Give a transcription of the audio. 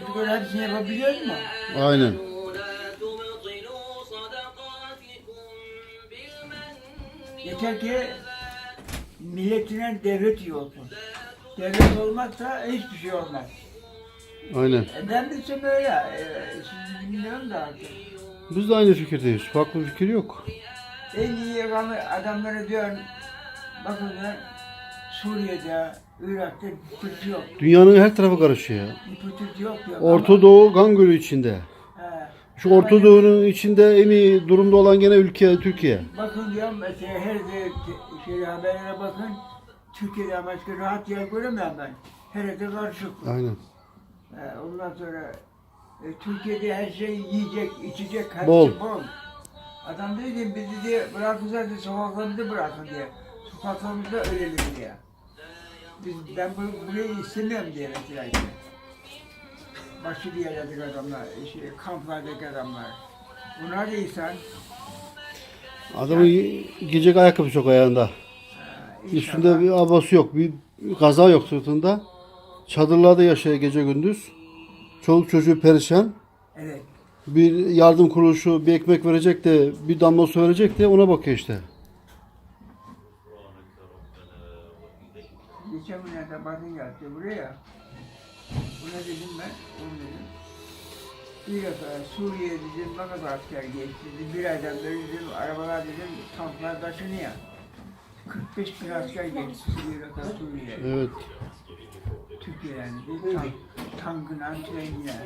Böyle hepsini yapabiliyoruz mu? Aynen. Yeter ki milletine devlet iyi olsun. Devlet olmazsa hiçbir şey olmaz. Aynen. E ben bilsem öyle. E, siz bilmiyorum da artık. Biz de aynı fikirdeyiz. Farklı bir fikir yok. En iyi adamı, adamlara diyorum, bakın ya, Suriye'de, Irak'ta pıtı yok. Dünyanın her tarafı karışıyor ya. Bir yok diyor. Orta Doğu kan gölü içinde. He, Şu Orta Doğu'nun içinde en iyi durumda olan gene ülke Türkiye. bakın diyorum mesela her de şey haberlere bakın. Türkiye'de başka rahat yer göremiyorum ben. Her yerde karışık. Aynen. He, ondan sonra e, Türkiye'de her şey yiyecek, içecek, hepsi Bol. bol. Adam dedi ki bizi diye bırakın zaten sokaklarımızda bırakın diye. Sokaklarımızda ölelim diye. Biz, ben bu, burayı istemiyorum diye mesela işte. Başka bir yerlerdeki adamlar, şey, kamplardaki adamlar. Bunlar da insan. Adamın giyecek ayakkabı çok ayağında. Ha, Üstünde inşallah. bir abası yok. Bir kaza yok sırtında. Çadırlarda yaşıyor gece gündüz. Çoluk çocuğu perişan. Evet. Bir yardım kuruluşu bir ekmek verecek de bir damla su verecek de ona bakıyor işte. Geçen günlerde bakın geldi buraya. Buna dedim ben, onu dedim. Bir defa Suriye dedim, ne kadar asker geçti dedim. Bir aydan beri dedim, arabalar dedim, tanklar taşınıyor. 45 bin asker geçti Irak'a Suriye'ye. Evet. Türkiye'den tank, tankın, trenine.